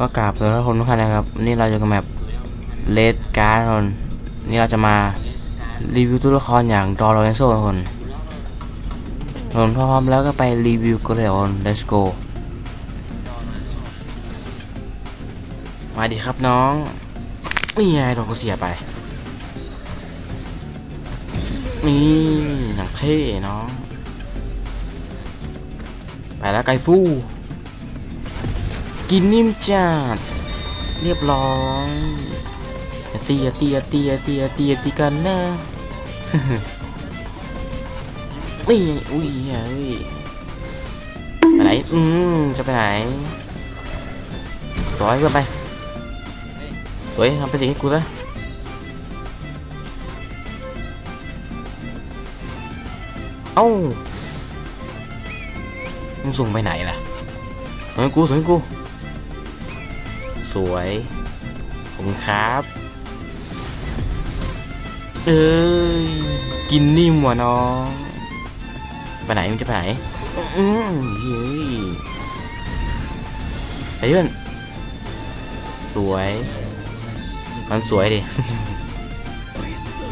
ก็กราบสวัสดีทุกคนทุกท่านนะครับนี่เราอยู่กับแมปเลดการ์ดคนนี่เราจะมารีวิวตัวละครอย่างดอร์โลเรนโซทุกคนคนพร้อมแล้วก็ไปรีวิวกันเลยคน let's go มาดีครับน้องนี่ไงโดนกูเสียไปนี่อย่างเท่น้องไปแล้วไกฟู กินนิ่มจัดเรียบร้อยอย่าตีอย่าตีอย่าตีอย่าตีอย่าตีอย่าตีกันนะนี่อุ้ยเฮ้ยไปไหนอืมจะไปไหนร้อยเพื่อนไปเฮ้ยทำไปสิให้กูนะเอ้ามึงส่งไปไหนล่ะส่งให้กูส่งให้กู สวยขอบคุณครับ เอ้ย กินนิ่มว่ะน้องไปไหนมึงจะไปไหนอืมเฮ้ยไอ้เพื่นสวย มันสวยดิ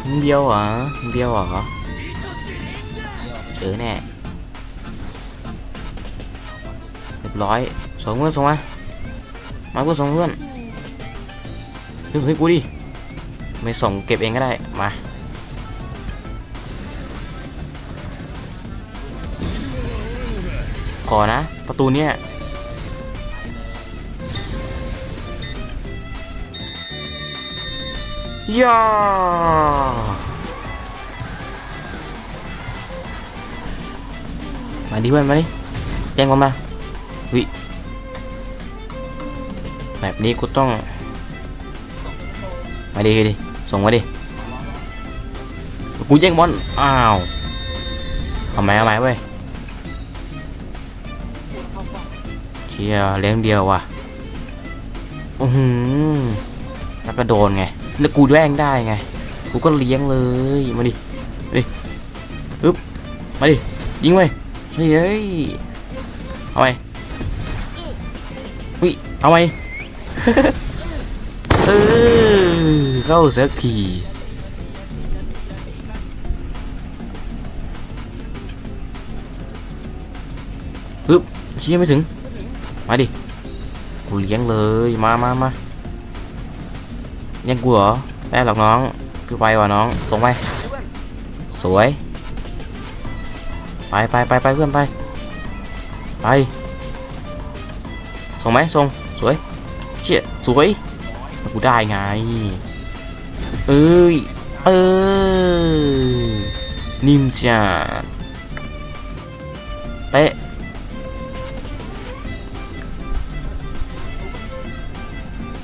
มึงเดียวเหรอมึงเดียวเหรอเจอแน่เรียบร้อยส่งเพื่อนส่งมา มาเพื่อนส่งเพื่อนเพื่อนส่งให้กูดิ ไม่ส่งเก็บเองก็ได้ มาขอนะ ประตูเนี้ยย่ามาดิเพื่อนมาดิแย่งกันมาวิ แบบนี้กูต้อง มาดิดิ ส่งมาดิ กูแย่งบอล อ้าวทำไมเอาไหมเว้ยเชียเลี้ยงเดียวว่ะอือหือแล้วก็โดนไง แล้วกูแย่งได้ไง กูก็เลี้ยงเลย มาดิดิอึ๊บ มาดิ ยิงไปเฮ้ยเอาไปวิเอาไป เออเข้าสักทีปึ๊บเชี่ยไม่ถึง มาดิ กูเลี้ยงเลย มามามาเลี้ยงกูเหรอได้หรอกน้องพี่ไปว่ะน้อง ส่งไป สวย ไปไปไปไปเพื่อนไป ไป ส่งไหมส่ง สวย เชี่ยสวยกูได้ไง เอ้ย เออ นิมจัดเตะ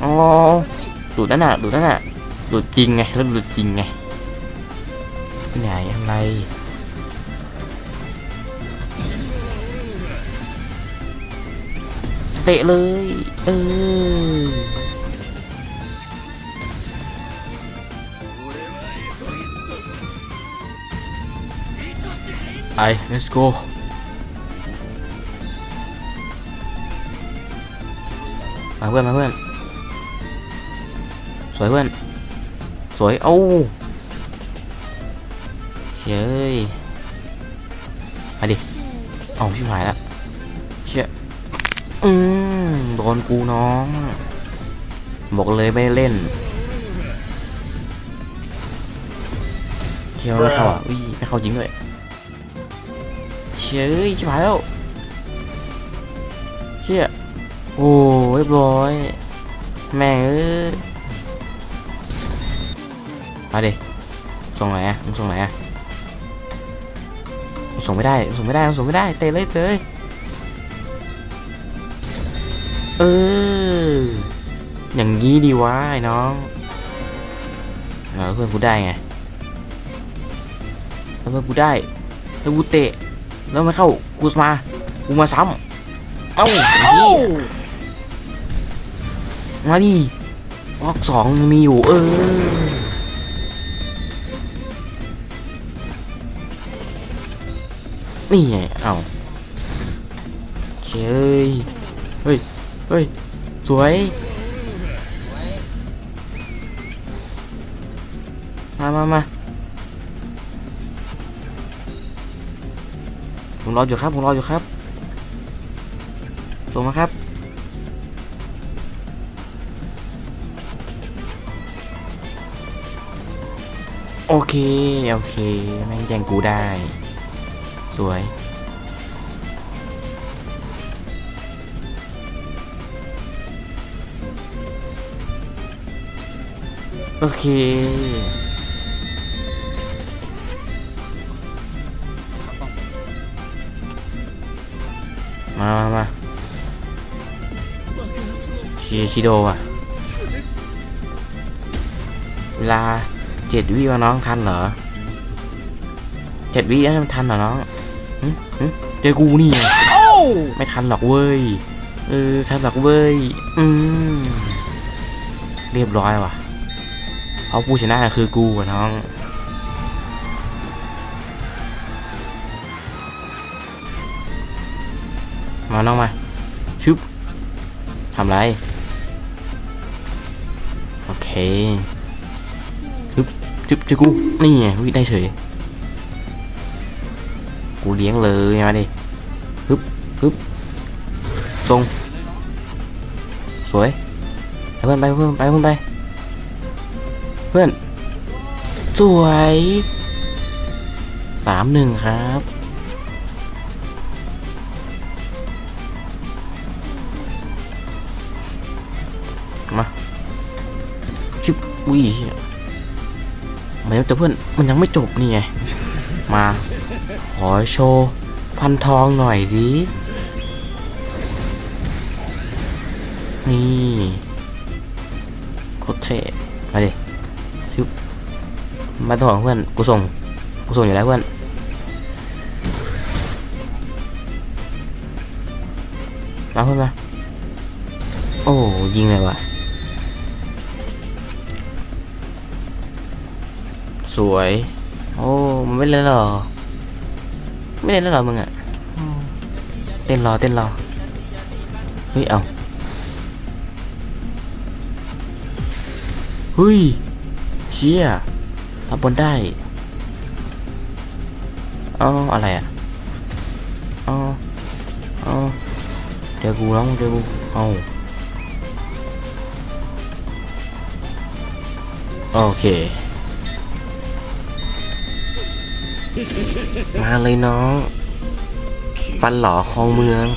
อ๋อดูดนั่นน่ะดูดนั่นน่ะดูดจริงไงแล้วดูดจริงไงไหนอะไร ตะเลย เออไป let's go มาเพื่อนมาเพื่อน สวยเพื่อน สวยเอ้าเฮ้ยมาดิ เอาชิบหายแล้วเชี่ยอืม โดนกูน้อง บอกเลยไม่เล่นเที่ยวไม่เข้าอะอุ้ยไม่เข้าจริงด้วยเชี่ยเอ้ยชิบหายแล้วเชี่ยโอ้เรียบร้อยแม่งเอ้ยมาดิส่งไหนอะมึงส่งไหนอะมึงส่งไม่ได้มึงส่งไม่ได้มึงส่งไม่ได้เตะเลยเตะเลย เออ อย่างนี้ดีวะไอ้น้องแล้วเพื่อนกูได้ไงแล้วเพื่อนกูได้แล้วกูเตะ แล้วไม่เข้า กูมา กูมาซ้ำเอ้าเหี้ยมาดิออกสองยังมีอยู่ เออ นี่ไง เอ้าเชยเฮ้ย เฮ้ย สวยมามามาผมรออยู่ครับ ผมรออยู่ครับ ส่งมาครับ โอเค โอเค แม่งแย่งกูได้ สวย โอเค มามามาชิชิโดอะ เวลาเจ็ดวิวะน้องทันเหรอเจ็ดวิแล้วมันทันเหรอน้องเจอกูนี่ไงไม่ทันหรอกเว้ย เออ ทันหรอกเว้ย อืม เรียบร้อยว่ะ เพราะผู้ชนะคือกูอะน้อง มาน้องมาชึบทำไร โอเคชึบชึบชึบกู นี่ไงวิได้เฉย กูเลี้ยงเลยมาดิฮึบฮึบทรง สวย ไปเพื่อนไปเพื่อนไปเพื่อนไป เพื่อน สวยสามหนึ่งครับ มาชิบอุ้ยมาแล้วแต่เพื่อนมันยังไม่จบนี่ไง มา ขอโชว์ฟันทองหน่อยดิ นี่โคตรเท่มาดิ มาตัวของเพื่อนกูส่งกูส่งอยู่แล้วเพื่อนมาเพื่อนมาโอ้ยิงเลยว่ะสวย โอ้มันไม่เล่นหรอ ไม่เล่นแล้วหรอมึงอะเต้นรอเต้นรอ เฮ้ย เอาเฮ้ยเชี่ย รับบนได้อ๋ออะไรอะอ๋ออ๋อเดี๋ยวกูน้องเดี๋ยวกูเอาโอเค มาเลยน้อง ฟันหล่อคลองเมือง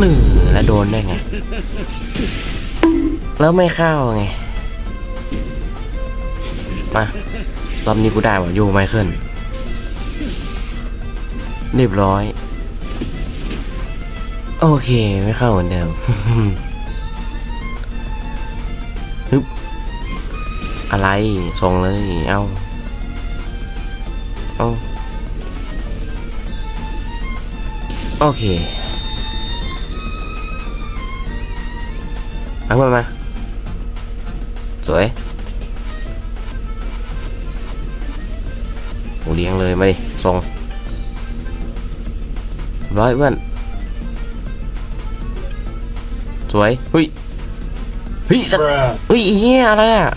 หนึ่งแล้วโดนได้ไง แล้วไม่เข้าไง มารอบนี้กูได้ว่ะโยไมเคิลเรียบร้อย โอเค ไม่เข้าเหมือนเดิมฮึบอะไร ส่งเลย เอา เอา โอเค มาเพื่อนมาสวยโอ้เลี้ยงเลยมาดิส่งร้อยเพื่อนสวยเฮ้ยเฮ้ยสัตว์เฮ้ยอีเหี้ยอะไรอะ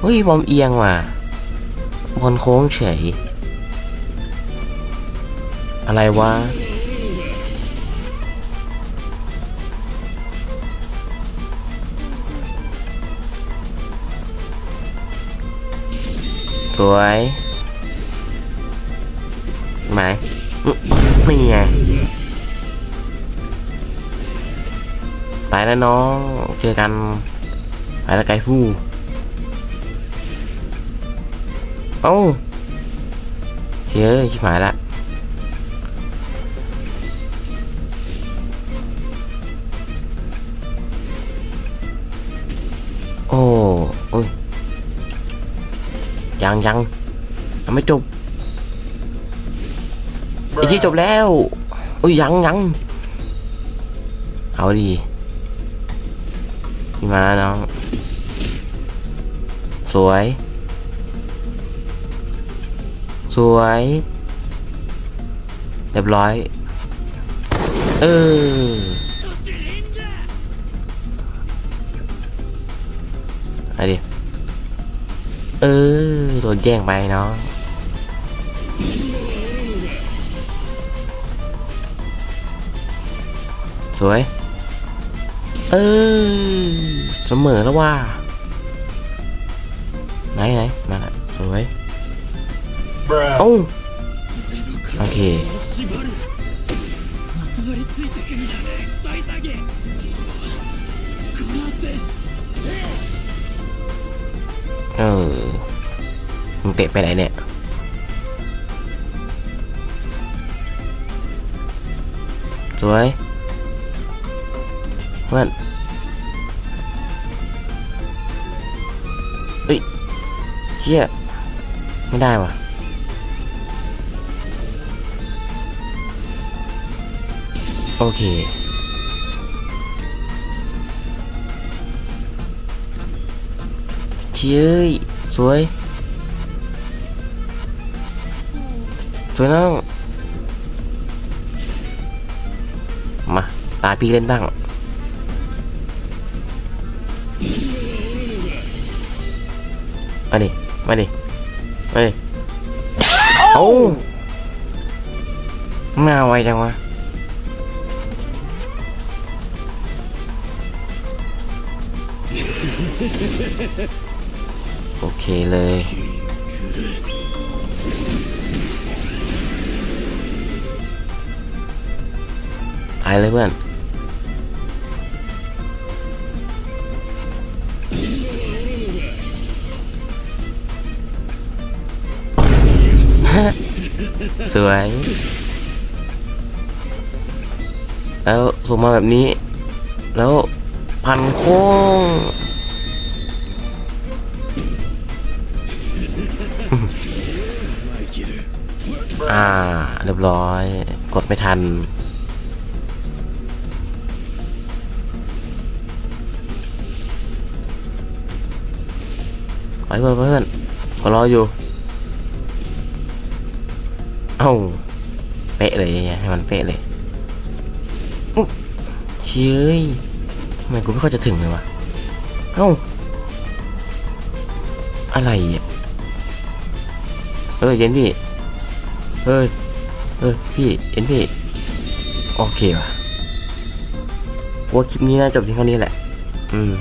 เฮ้ยบอมเอียงว่ะบอลโค้งเฉยอะไรวะ สวยไหมนี่ไงไปแล้วน้องเจอกันไปแล้วไกฟูเอ้าเฮ้ยชิบหายละ ยังยังยังไม่จบไอ้ที่จบแล้วโอ้ยยังยังเอาดีมาน้องสวย สวยรียบร้อย เออไอ้ดิ เออโดนแย่งไปเนาะสวย เออเสมอแล้วว่า ไหนไหนมาละสวยโอ้าโอเค เออ มึงเตะไปไหนเนี่ย สวย เพื่อนเฮ้ยเชี่ยไม่ได้ว่ะโอเค ชี่ยเอ้ย สวย สวยน้องมา ตาพี่เล่นบ้าง มาดิ มาดิ มาดิ โอ้มาไวจังวะ อเคเลย ตายเลยเพื่อนสวย แล้วส่งมาแบบนี้ แล้วพันโค้ง อ่า เรียบร้อย กดไม่ทัน ไปเพื่อนเพื่อนก็รออยู่ เอ้า เป๊ะเลยเนี่ยให้มันเป๊ะเลยเชี่ยทำไมกูไม่ค่อยจะถึงเลยวะ เอ้า อะไรอะเออเย็นพี่ เฮ้ยเฮ้ยพี่เอ็นพี่ โอเคว่ะว่าคลิปนี้น่าจบเพียงเท่านี้แหละ อืม